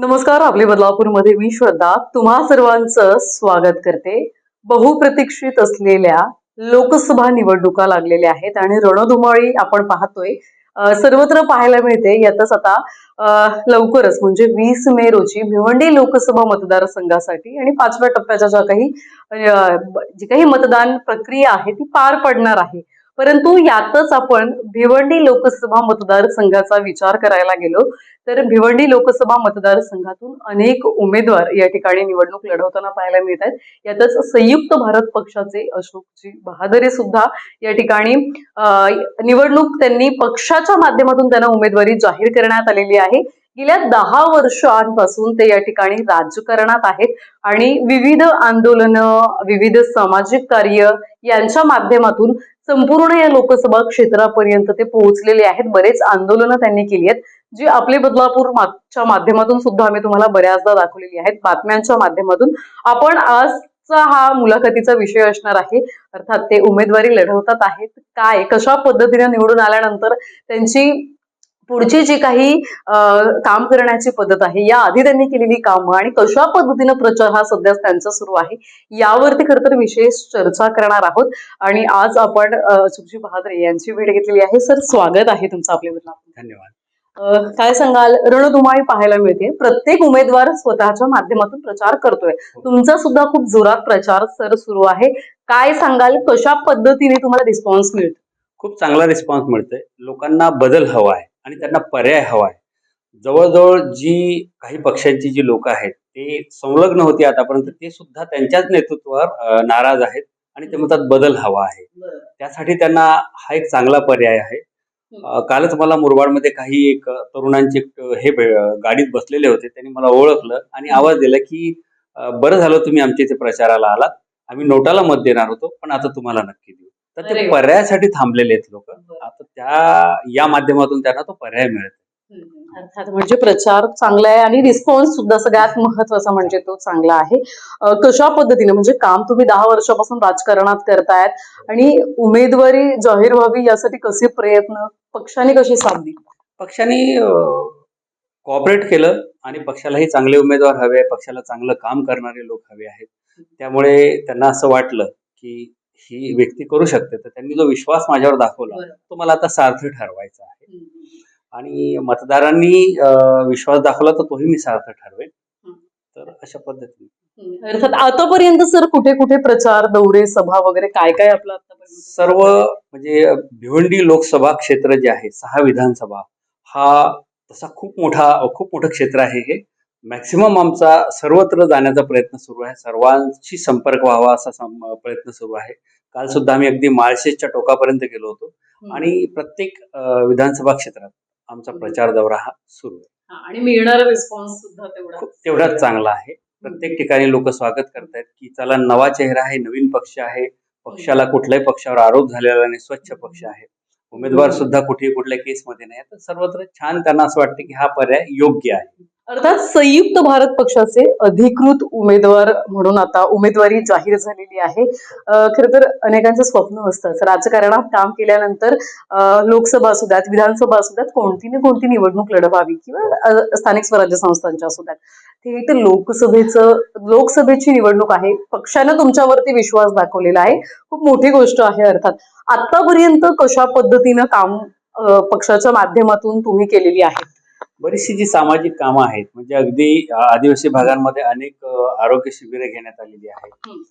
नमस्कार आपली बदलापूरमध्ये मी श्रद्धा. तुम्हा सर्वांचं स्वागत करते. बहुप्रतीक्षित असलेल्या लोकसभा निवडणुका लागलेल्या आहेत आणि रणधुमाळी आपण पाहतोय. सर्वत्र पाहायला मिळते. यातच आता लवकरच म्हणजे वीस मे रोजी भिवंडी लोकसभा मतदारसंघासाठी आणि पाचव्या टप्प्याच्या ज्या काही जी काही मतदान प्रक्रिया आहे ती पार पडणार आहे. परंतु यातच आपण भिवंडी लोकसभा मतदारसंघाचा विचार करायला गेलो. तर भिवंडी लोकसभा मतदारसंघातून अनेक उमेदवार या ठिकाणी निवडणूक लढवताना पाहायला मिळत आहेत यातच संयुक्त भारत पक्षाचे अशोकजी बहादरे सुद्धा या ठिकाणी निवडणूक त्यांनी पक्षाच्या माध्यमातून त्यांना उमेदवारी जाहीर करण्यात आलेली आहे. गेल्या दहा वर्षांपासून ते या ठिकाणी राजकारणात आहेत आणि विविध आंदोलनं विविध सामाजिक कार्य यांच्या माध्यमातून संपूर्ण या लोकसभा क्षेत्रापर्यंत ते पोहोचलेले आहेत. बरेच आंदोलनं त्यांनी केली आहेत. जी आपले बदलापूर मागच्या माध्यमातून सुद्धा आम्ही तुम्हाला बऱ्याचदा दाखवलेली आहेत. बातम्यांच्या माध्यमातून आपण आजचा हा मुलाखतीचा विषय असणार आहे. अर्थात ते उमेदवारी लढवतात आहेत काय कशा पद्धतीने निवडून आल्यानंतर त्यांची पुढची जी काही अं, काम करण्याची पद्धत आहे या आधी त्यांनी केलेली कामं आणि कशा पद्धतीनं प्रचार हा सध्या त्यांचा सुरू आहे यावरती खरं तर विशेष चर्चा करणार आहोत. आणि आज आपण सुखजी बहादरे यांची भेट घेतलेली आहे. सर स्वागत आहे तुमचं आपल्या धन्यवाद. काय सांगाल? रणधुमाळी पाहायला मिळते. प्रत्येक उमेदवार स्वतःच्या माध्यमातून प्रचार करतोय. तुमचा सुद्धा खूप जोरात प्रचार सर सुरू आहे. काय सांगाल? कशा पद्धतीने तुम्हाला रिस्पॉन्स मिळतो? खूप चांगला रिस्पॉन्स मिळतोय. लोकांना बदल हवा आहे आणि त्यांना पर्याय हवा आहे. जवळजवळ जी काही पक्षांची जी लोक आहेत ते संलग्न होती आतापर्यंत ते सुद्धा त्यांच्याच नेतृत्वावर नाराज आहेत आणि ते म्हणतात बदल हवा आहे. त्यासाठी त्यांना हा एक चांगला पर्याय आहे. कालच मला मुरबाडमध्ये काही एक तरुणांचे हे गाडीत बसलेले होते. त्यांनी मला ओळखलं आणि आवाज दिला की बरं झालं तुम्ही आमच्या इथे प्रचाराला आलात. आम्ही नोटाला मत देणार होतो पण आता तुम्हाला नक्की देऊ. तर ते. पर्यायासाठी थांबलेले आहेत लोक. आता त्या या माध्यमातून त्यांना तो पर्याय मिळत अर्थात म्हणजे प्रचार चांगला आहे आणि रिस्पॉन्स सुद्धा सगळ्यात महत्त्वाचा म्हणजे तो चांगला आहे. कशा पद्धतीने? म्हणजे काम तुम्ही दहा वर्षापासून राजकारणात करतायत आणि उमेदवारी जाहीर व्हावी यासाठी कसे प्रयत्न पक्षाने कशी साथ दिली? पक्षाने कॉपरेट केलं आणि पक्षालाही चांगले उमेदवार हवे पक्षाला चांगलं काम करणारे लोक हवे आहेत. त्यामुळे त्यांना असं वाटलं की ही व्यक्ती करू शकते. तर त्यांनी जो विश्वास माझ्यावर दाखवला तो मला आता सार्थ ठरवायचा आहे. आणि मतदारांनी विश्वास दाखवला तर तोही मी सार्थ ठरवेन. तर अशा पद्धतीने. अर्थात आतापर्यंत सर कुठे कुठे प्रचार दौरे सभा वगैरे काय काय आपलं आतापर्यंत? सर्व म्हणजे भिवंडी लोकसभा क्षेत्र जे आहे सहा विधानसभा हा तसा खूप मोठा खूप मोठं क्षेत्र आहे हे. मॅक्सिमम आमचा सर्वत्र जाण्याचा प्रयत्न सुरू आहे. सर्वांशी संपर्क व्हावा असा सम- प्रयत्न सुरू आहे. काल सुद्धा आम्ही अगदी माळशेजच्या टोकापर्यंत गेलो होतो. आणि प्रत्येक विधानसभा क्षेत्रात आमचा प्रचार दौरा हा सुरू आहे. आणि मिळणारा रिस्पॉन्स सुद्धा तेवढा खूप तेवढाच चांगला आहे. प्रत्येक ठिकाणी लोक स्वागत करतायत की चला नवा चेहरा आहे नवीन पक्ष आहे. पक्षाला कुठल्याही पक्षावर आरोप झालेला नाही स्वच्छ पक्ष आहे. उमेदवार सुद्धा कुठेही कुठल्या केसमध्ये नाही. तर सर्वत्र छान त्यांना असं वाटतं की हा पर्याय योग्य आहे. अर्थात संयुक्त भारत पक्षाचे अधिकृत उमेदवार म्हणून आता उमेदवारी जाहीर झालेली आहे. खर तर अनेकांचं स्वप्न असतं राजकारणात काम केल्यानंतर लोकसभा असू द्यात विधानसभा असू द्यात कोणती ना कोणती निवडणूक लढवावी किंवा स्थानिक स्वराज्य संस्थांच्या असू द्यात. थेट लोकसभेचं लोकसभेची निवडणूक आहे. पक्षानं तुमच्यावरती विश्वास दाखवलेला आहे. खूप मोठी गोष्ट आहे अर्थात. आतापर्यंत कशा पद्धतीनं काम पक्षाच्या माध्यमातून तुम्ही केलेली आहेत? बरीचशी जी सामाजिक कामं आहेत म्हणजे अगदी आदिवासी भागांमध्ये अनेक आरोग्य शिबिरे घेण्यात आलेली आहेत.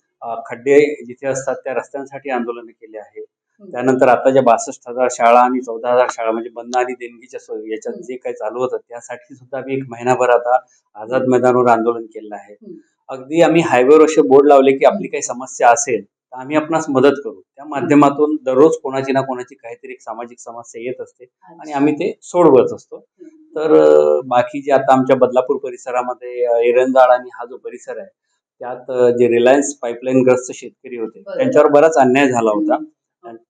खड्डे जिथे असतात त्या रस्त्यांसाठी आंदोलन केले आहे त्यानंतर आता ज्या बासष्ट हजार शाळा आणि चौदा हजार शाळा म्हणजे बंद आणि देणगीच्या सोयी याच्यात. जे काही चालू होतं त्यासाठी सुद्धा आम्ही एक महिनाभर आता आझाद मैदानावर आंदोलन केलेलं आहे. अगदी आम्ही हायवेवर असे बोर्ड लावले की आपली काही समस्या असेल तर आम्ही आपणास मदत करू. त्या माध्यमातून दररोज कोणाची ना कोणाची काहीतरी एक सामाजिक समस्या येत असते आणि आम्ही ते सोडवत असतो. तर बाकी जे आता आमच्या बदलापूर परिसरामध्ये एरंजाळ आणि हा जो परिसर आहे त्यात जे रिलायन्स पाईपलाईन ग्रस्त शेतकरी होते. त्यांच्यावर बराच अन्याय झाला होता.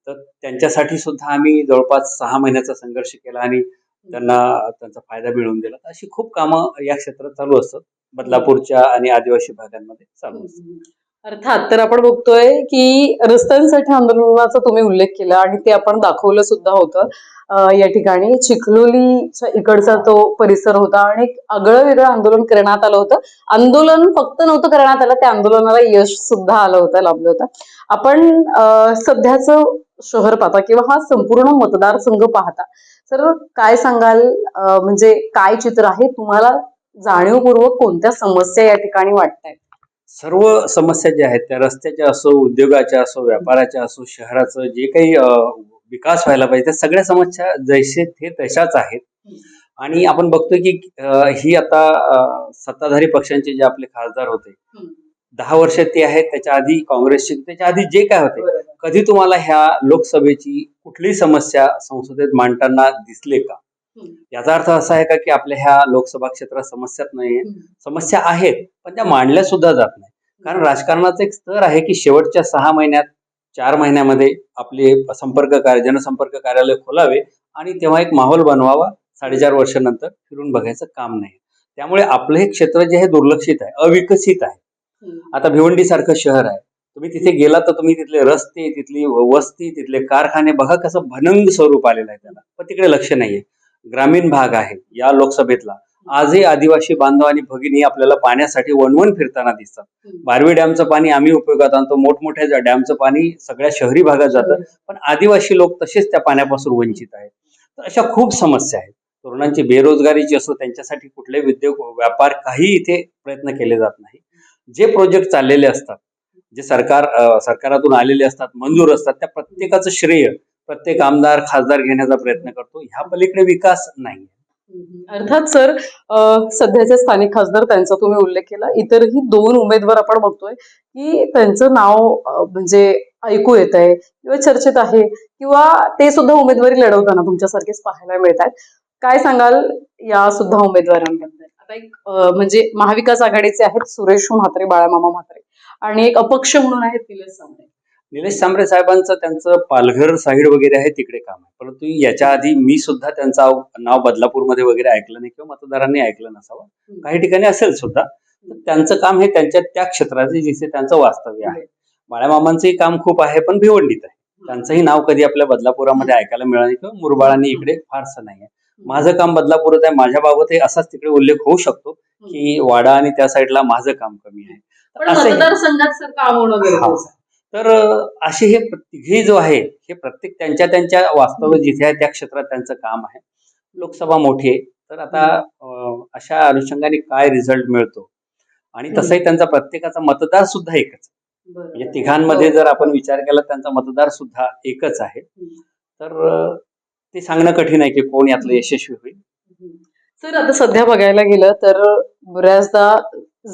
तर त्यांच्यासाठी सुद्धा आम्ही जवळपास सहा महिन्याचा संघर्ष केला आणि त्यांना त्यांचा फायदा मिळवून दिला. अशी खूप कामं या क्षेत्रात चालू असतात बदलापूरच्या आणि आदिवासी भागांमध्ये चालू असतात. अर्थात तर आपण बघतोय की रस्त्यांसाठी आंदोलनाचा तुम्ही उल्लेख केला आणि ते आपण दाखवलं सुद्धा होतं. या ठिकाणी चिखलोलीच्या इकडचा तो परिसर होता आणि एक आगळं वेगळं आंदोलन करण्यात आलं होतं. आंदोलन फक्त नव्हतं करण्यात आलं त्या आंदोलनाला यश सुद्धा आलं होतं लाभलं होतं. आपण सध्याचं शहर पाहता किंवा हा संपूर्ण मतदारसंघ पाहता तर काय सांगाल? म्हणजे काय चित्र आहे? तुम्हाला जाणीवपूर्वक कोणत्या समस्या या ठिकाणी वाटतायत? सर्व समस्या ज्या आहेत त्या रस्त्याच्या असो उद्योगाच्या असो व्यापाराच्या असो शहराचं जे काही विकास व्हायला पाहिजे त्या सगळ्या समस्या जैसे ते तशाच आहेत. आणि आपण बघतोय की ही आता सत्ताधारी पक्षांचे जे आपले खासदार होते दहा वर्ष ते आहेत त्याच्या आधी काँग्रेसचे त्याच्या आधी जे काय होते कधी तुम्हाला ह्या लोकसभेची कुठलीही समस्या संसदेत मांडताना दिसले का. याचा अर्थ असा आहे का की आपल्या ह्या लोकसभा क्षेत्रात समस्याच नाहीये. समस्या आहेत पण त्या मांडल्या सुद्धा जात नाही. कारण राजकारणाचा एक स्तर आहे की शेवटच्या सहा महिन्यात चार महिन्यामध्ये आपले संपर्क कार्य जनसंपर्क कार्यालय खोलावे आणि तेव्हा एक माहोल बनवावा साडेचार वर्षानंतर फिरून बघायचं काम नाही. त्यामुळे आपलं हे क्षेत्र जे आहे दुर्लक्षित आहे अविकसित आहे. आता भिवंडी सारखं शहर आहे. तुम्ही तिथे गेला तर तुम्ही तिथले रस्ते तिथली वस्ती तिथले कारखाने बघा कसं भनंग स्वरूप आलेलं आहे त्याला. पण तिकडे लक्ष नाहीये. ग्रामीण भाग आहे या लोकसभेतला. आजही आदिवासी बांधव आणि भगिनी आपल्याला पाण्यासाठी वणवण फिरताना दिसतात. बारवी डॅमचं पाणी आम्ही उपयोगात आणतो. मोठमोठ्या डॅमचं पाणी सगळ्या शहरी भागात जातं. पण आदिवासी लोक तसेच त्या पाण्यापासून वंचित आहेत. तर अशा खूप समस्या आहेत. तरुणांची बेरोजगारीची असो त्यांच्यासाठी कुठले उद्योग व्यापार काही इथे प्रयत्न केले जात नाही. जे प्रोजेक्ट चाललेले असतात जे सरकार सरकारातून आलेले असतात मंजूर असतात त्या प्रत्येकाचं श्रेय प्रत्येक आमदार खासदार घेण्याचा प्रयत्न करतो. ह्या पलीकडे विकास नाही अर्थात सर सध्याचे स्थानिक खासदार त्यांचा तुम्ही उल्लेख केला. इतरही दोन उमेदवार आपण बघतोय की त्यांचं नाव म्हणजे ऐकू येत आहे किंवा चर्चेत आहे किंवा ते सुद्धा उमेदवारी लढवताना तुमच्यासारखेच पाहायला मिळत आहेत काय सांगाल या सुद्धा उमेदवारांबद्दल? आता एक म्हणजे महाविकास आघाडीचे आहेत सुरेश म्हात्रे बाळामामा म्हात्रे आणि एक अपक्ष म्हणून आहेत निलेश सामने निलेश सांबरे साहेबांचं त्यांचं पालघर साईड वगैरे आहे तिकडे काम आहे. परंतु याच्या आधी मी सुद्धा त्यांचं नाव बदलापूरमध्ये वगैरे ऐकलं नाही किंवा मतदारांनी ऐकलं नसावं. काही ठिकाणी असेल सुद्धा तर त्यांचं काम हे त्यांच्या त्या क्षेत्राचे जिथे त्यांचं वास्तव्य आहे. बाळामामांचंही काम खूप आहे पण भिवंडीत आहे. त्यांचंही नाव कधी आपल्या बदलापुरामध्ये ऐकायला मिळालं नाही किंवा मुरबाळांनी इकडे फारसं नाही आहे माझं काम बदलापूरच आहे माझ्या बाबत असाच तिकडे उल्लेख होऊ शकतो की वाडा आणि त्या साईडला माझं काम कमी आहे. हे-. तर असे हे तिघे जो आहे हे प्रत्येक त्यांच्या त्यांच्या वास्तव जिथे आहे त्या क्षेत्रात त्यांचं काम आहे. लोकसभा मोठी आहे तर आता अशा अनुषंगाने काय रिझल्ट मिळतो? आणि तसंही त्यांचा प्रत्येकाचा मतदार सुद्धा एकच. म्हणजे. तिघांमध्ये जर आपण विचार केला त्यांचा मतदार सुद्धा एकच आहे. तर ते सांगणं कठीण आहे की कोण यातलं यशस्वी होईल. सर आता सध्या बघायला गेलं तर बऱ्याचदा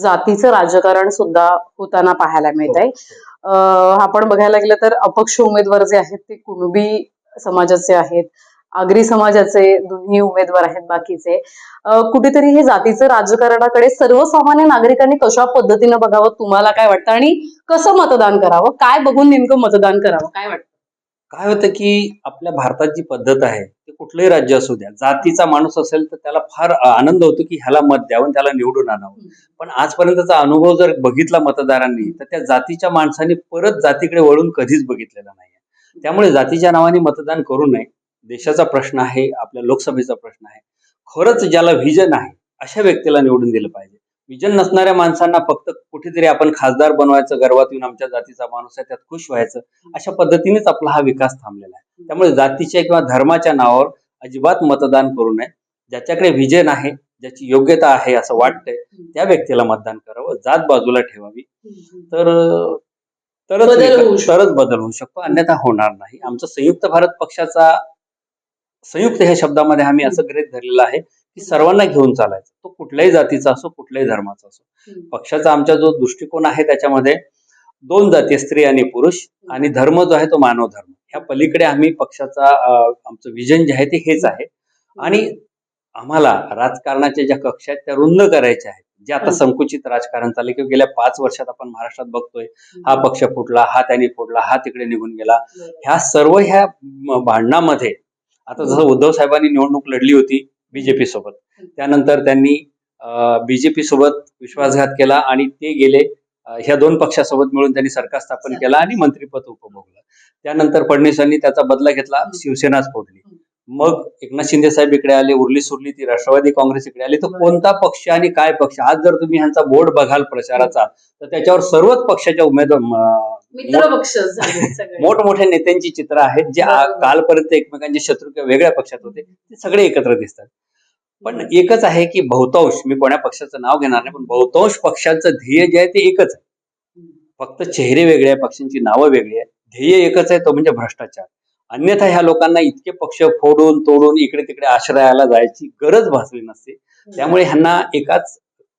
जातीचं राजकारण सुद्धा होताना पाहायला मिळत आहे आपण बघायला गेलं तर अपक्ष उमेदवार जे आहेत ते कुणबी समाजाचे आहेत आगरी समाजाचे दोन्ही उमेदवार आहेत बाकीचे. कुठेतरी हे जातीचं राजकारणाकडे सर्वसामान्य नागरिकांनी कशा पद्धतीनं बघावं तुम्हाला काय वाटतं? आणि कसं मतदान करावं? काय बघून नेमकं मतदान करावं? काय वाटतं? काय होतं की आपल्या भारतात जी पद्धत आहे ते कुठलंही राज्य असू द्या जातीचा माणूस असेल तर त्याला फार आनंद होतो की ह्याला मत द्यावं त्याला निवडून आणावं. पण आजपर्यंतचा अनुभव जर बघितला मतदारांनी तर त्या जातीच्या माणसांनी परत जातीकडे वळून कधीच बघितलेला नाही त्यामुळे जातीच्या नावाने मतदान करू नये. देशाचा प्रश्न आहे आपल्या लोकसभेचा प्रश्न आहे. खरंच ज्याला व्हिजन आहे अशा व्यक्तीला निवडून दिलं पाहिजे. विजन नसणाऱ्या माणसांना फक्त कुठेतरी आपण खासदार बनवायचं गर्वात येऊन आमच्या जातीचा माणूस आहे त्यात खुश व्हायचं अशा पद्धतीनेच आपला हा विकास थांबलेला आहे. त्यामुळे जातीच्या किंवा धर्माच्या नावावर अजिबात मतदान करू नये. ज्याच्याकडे विजन आहे ज्याची योग्यता आहे असं वाटतंय त्या व्यक्तीला मतदान करावं जात बाजूला ठेवावी. तर तरच बदल विकास- होऊ शकतो. तरच बदल होऊ शकतो अन्यथा होणार नाही. आमचं संयुक्त भारत पक्षाचा संयुक्त ह्या शब्दामध्ये आम्ही असं गृहीत धरलेलं आहे. की सर्वांना घेऊन चालायचं. तो कुठल्याही जातीचा असो कुठल्याही धर्माचा असो. पक्षाचा आमचा जो दृष्टिकोन आहे त्याच्यामध्ये दोन जाती स्त्री आणि पुरुष आणि धर्म जो आहे तो मानव धर्म. ह्या पलीकडे आम्ही पक्षाचा आमचं विजन जे आहे ते हेच आहे. आणि आम्हाला राजकारणाच्या ज्या कक्षा आहेत त्या रुंद करायच्या आहेत. जे आता. संकुचित राजकारण चालले किंवा गेल्या पाच वर्षात आपण महाराष्ट्रात बघतोय हा पक्ष फुटला हा त्यांनी फुटला हा तिकडे निघून गेला. ह्या सर्व ह्या भांडणामध्ये आता जसं उद्धव साहेबांनी निवडणूक लढली होती बीजेपी सोबत. त्यानंतर त्यांनी बीजेपी सोबत विश्वासघात केला आणि ते गेले ह्या दोन पक्षासोबत मिळून त्यांनी सरकार स्थापन केलं आणि मंत्रिपद उपभोगलं. त्यानंतर फडणवीसांनी त्याचा बदला घेतला शिवसेनाच फोडली मग एकनाथ शिंदे साहेब इकडे आले उरली सुरली ती राष्ट्रवादी काँग्रेस इकडे आली तर. कोणता पक्ष आणि काय पक्ष आज जर तुम्ही ह्यांचा बोर्ड बघाल प्रचाराचा तर त्याच्यावर सर्वच पक्षाच्या उमेदवार. मोठमोठ्या नेत्यांची चित्र आहेत जे. कालपर्यंत एकमेकांचे शत्रू किंवा वेगळ्या पक्षात होते ते सगळे एकत्र दिसतात पण एकच आहे की बहुतांश मी कोण्या पक्षाचं नाव घेणार नाही पण बहुतांश पक्षांचं ध्येय जे आहे ते एकच आहे फक्त चेहरे वेगळे आहे पक्षांची नावं वेगळी आहे ध्येय एकच आहे तो म्हणजे भ्रष्टाचार अन्यथा ह्या लोकांना इतके पक्ष फोडून तोडून इकडे तिकडे आश्रयाला जायची गरज भासली नसते. त्यामुळे ह्यांना एकाच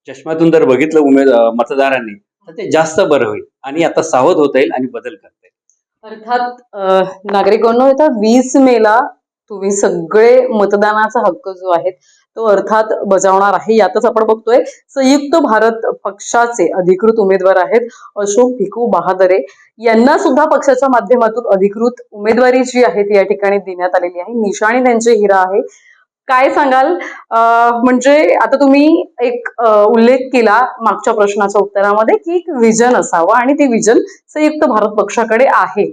चष्म्यातून जर बघितलं उमेद मतदारांनी तर ते जास्त बरं होईल आणि आता सावध होता येईल आणि बदल करता येईल. अर्थात नागरिकांना नागरिकांनो आता वीस मेला तुम्ही सगळे मतदानाचा हक्क जो आहे तो अर्थात बजावणार आहे. यातच आपण बघतोय संयुक्त भारत पक्षाचे अधिकृत उमेदवार आहेत अशोक भिकू बहादरे. यांना सुद्धा पक्षाच्या माध्यमातून अधिकृत उमेदवारी जी आहे ती या ठिकाणी देण्यात आलेली आहे. निशाणी त्यांचे हिरा आहे. काय सांगाल? अं, म्हणजे आता तुम्ही एक उल्लेख केला मागच्या प्रश्नाच्या उत्तरामध्ये की एक विजन असावं आणि ते विजन संयुक्त भारत पक्षाकडे आहे.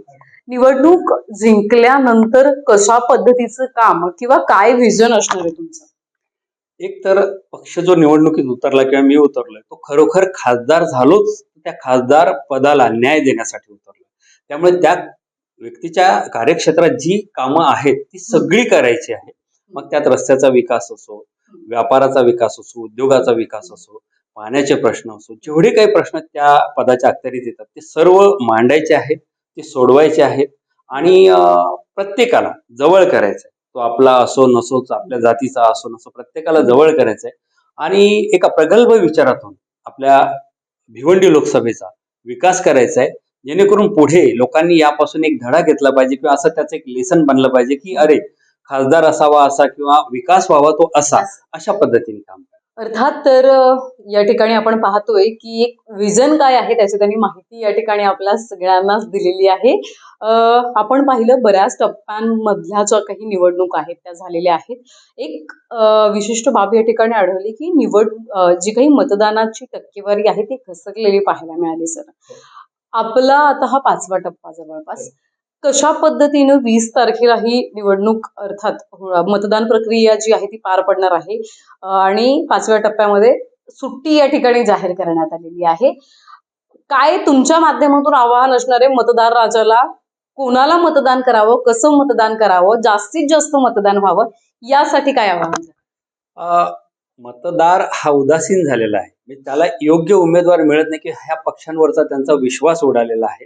निवडणूक जिंकल्यानंतर कशा पद्धतीचं काम किंवा काय विजन असणार आहे तुमचं? एक तर पक्ष जो निवडणुकीत उतरला किंवा मी उतरलोय तो खरोखर खासदार झालोच त्या खासदार पदाला न्याय देण्यासाठी उतरलो. त्यामुळे त्या व्यक्तीच्या कार्यक्षेत्रात जी कामं आहेत ती सगळी करायची आहे. मग त्यात रस्त्याचा विकास असो व्यापाराचा विकास असो उद्योगाचा विकास असो पाण्याचे प्रश्न असो जेवढे काही प्रश्न त्या पदाच्या अखत्यारीत येतात ते सर्व मांडायचे आहेत ते सोडवायचे आहेत आणि प्रत्येकाला जवळ करायचं आहे. तो आपला असो नसोच आपल्या जातीचा असो नसो प्रत्येकाला जवळ करायचं आहे आणि एका प्रगल्भ विचारातून आपल्या भिवंडी लोकसभेचा विकास करायचा आहे जेणेकरून पुढे लोकांनी यापासून एक धडा घेतला पाहिजे किंवा असं त्याचं एक लेसन बनलं पाहिजे की अरे खासदार असावा असा किंवा विकास व्हावा तो असा अशा पद्धतीने काम. अर्थात तर या ठिकाणी आपण पाहतोय की एक विजन काय आहे त्याची त्यांनी माहिती या ठिकाणी आपल्या सगळ्यांनाच दिलेली आहे. अ, आपण पाहिलं बऱ्याच टप्प्यांमधल्या ज्या काही निवडणूक आहेत त्या झालेल्या आहेत. एक अ, विशिष्ट बाब या ठिकाणी आढळली की निवड जी काही मतदानाची टक्केवारी आहे ती घसरलेली पाहायला मिळाली सर. आपला आता हा पाचवा टप्पा जवळपास. कशा पद्धतीनं वीस तारखेला ही निवडणूक अर्थात मतदान प्रक्रिया जी आहे ती पार पडणार आहे आणि पाचव्या टप्प्यामध्ये सुट्टी या ठिकाणी जाहीर करण्यात आलेली आहे. काय तुमच्या माध्यमातून आवाहन असणारे मतदार राजाला कोणाला मतदान करावं कसं मतदान करावं जास्तीत जास्त मतदान व्हावं यासाठी काय आवाहन मतदार हा उदासीन झालेला आहे. त्याला योग्य उमेदवार मिळत नाही की ह्या पक्षांवरचा त्यांचा विश्वास उडालेला आहे.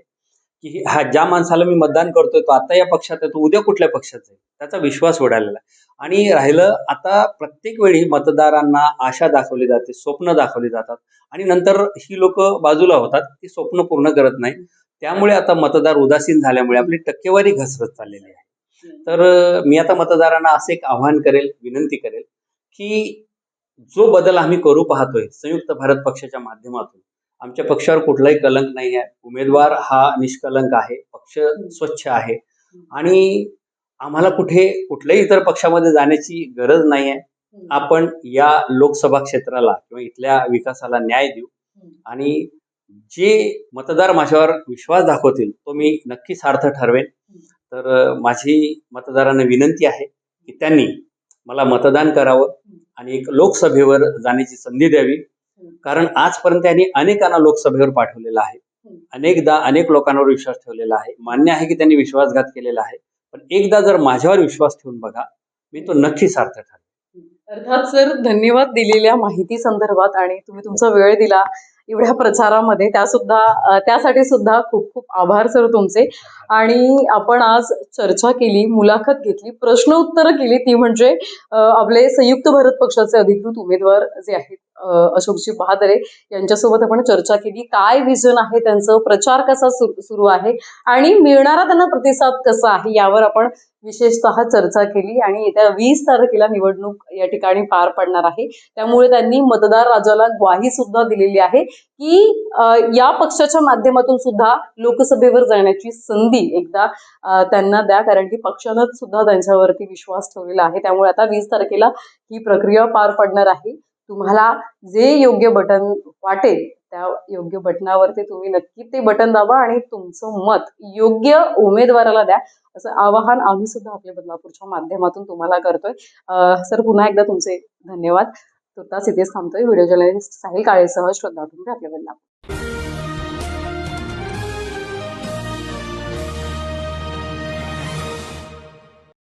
की हा ज्या माणसाला मी मतदान करतोय तो आता या पक्षात आहे तो उद्या कुठल्या पक्षात आहे? त्याचा विश्वास उडालेला आहे. आणि राहिलं आता प्रत्येक वेळी मतदारांना आशा दाखवली जाते स्वप्न दाखवली जातात. आणि नंतर ही लोक बाजूला होतात ती स्वप्न पूर्ण करत नाही. त्यामुळे आता मतदार उदासीन झाल्यामुळे आपली टक्केवारी घसरत चाललेली आहे. तर मी आता मतदारांना असे एक आव्हान करेल विनंती करेल की जो बदल आम्ही करू पाहतोय संयुक्त भारत पक्षाच्या माध्यमातून आमच्या पक्षावर कुठलाही कलंक नाही आहे. उमेदवार हा निष्कलंक आहे. पक्ष स्वच्छ आहे. आणि आम्हाला कुठे कुठल्याही इतर पक्षामध्ये जाण्याची गरज नाही आहे. आपण या लोकसभा क्षेत्राला किंवा इथल्या विकासाला न्याय देऊ. आणि जे मतदार माझ्यावर विश्वास दाखवतील तो मी नक्की सार्थ ठरवेन. तर माझी मतदारांना विनंती आहे की त्यांनी मला मतदान करावं आणि एक लोकसभेवर जाण्याची संधी द्यावी. कारण आजपर्यंत त्यांनी अनेकांना लोकसभेवर पाठवलेलं आहे. अनेकदा अनेक लोकांवर विश्वास ठेवलेला आहे. मान्य आहे की त्यांनी विश्वासघात केलेला आहे. पण एकदा जर माझ्यावर विश्वास ठेवून बघा मी तो नक्की सार्थ ठरेल. अर्थात सर धन्यवाद दिलेल्या माहिती संदर्भात आणि तुम्ही तुमचा वेळ दिला एवढ्या प्रचारामध्ये. त्या सुद्धा त्यासाठी सुद्धा खूप खूप आभार सर तुमचे. आणि आपण आज चर्चा केली मुलाखत घेतली प्रश्न उत्तरं केली. ती म्हणजे आपले संयुक्त भारत पक्षाचे अधिकृत उमेदवार जे आहेत अशोकजी बहादरे यांच्यासोबत आपण चर्चा केली. काय विजन आहे त्यांचं? प्रचार कसा सुरू सुरू आहे? आणि मिळणारा त्यांना प्रतिसाद कसा आहे? यावर आपण विशेषतः चर्चा केली. आणि येत्या वीस तारखेला निवडणूक या ठिकाणी पार पडणार आहे. त्यामुळे त्यांनी मतदार राजाला ग्वाही सुद्धा दिलेली आहे की या पक्षाच्या माध्यमातून सुद्धा लोकसभेवर जाण्याची संधी एकदा त्यांना द्या. कारण की पक्षानंच सुद्धा त्यांच्यावरती विश्वास ठेवलेला आहे. त्यामुळे आता वीस तारखेला ही प्रक्रिया पार पडणार आहे. तुम्हाला जे योग्य बटन वाटेल त्या योग्य बटनावरती तुम्ही नक्की ते बटन दाबा आणि तुमचं मत योग्य उमेदवाराला द्या. असं आवाहन आम्ही सुद्धा आपल्या बदलापूरच्या माध्यमातून तुम्हाला करतोय. सर पुन्हा एकदा तुमचे धन्यवाद. तुर्तास इथेच थांबतोय. व्हिडिओ जर्नलिस्ट साहिल काळेसह श्रद्धा तुम्ही आपल्या बदलापूर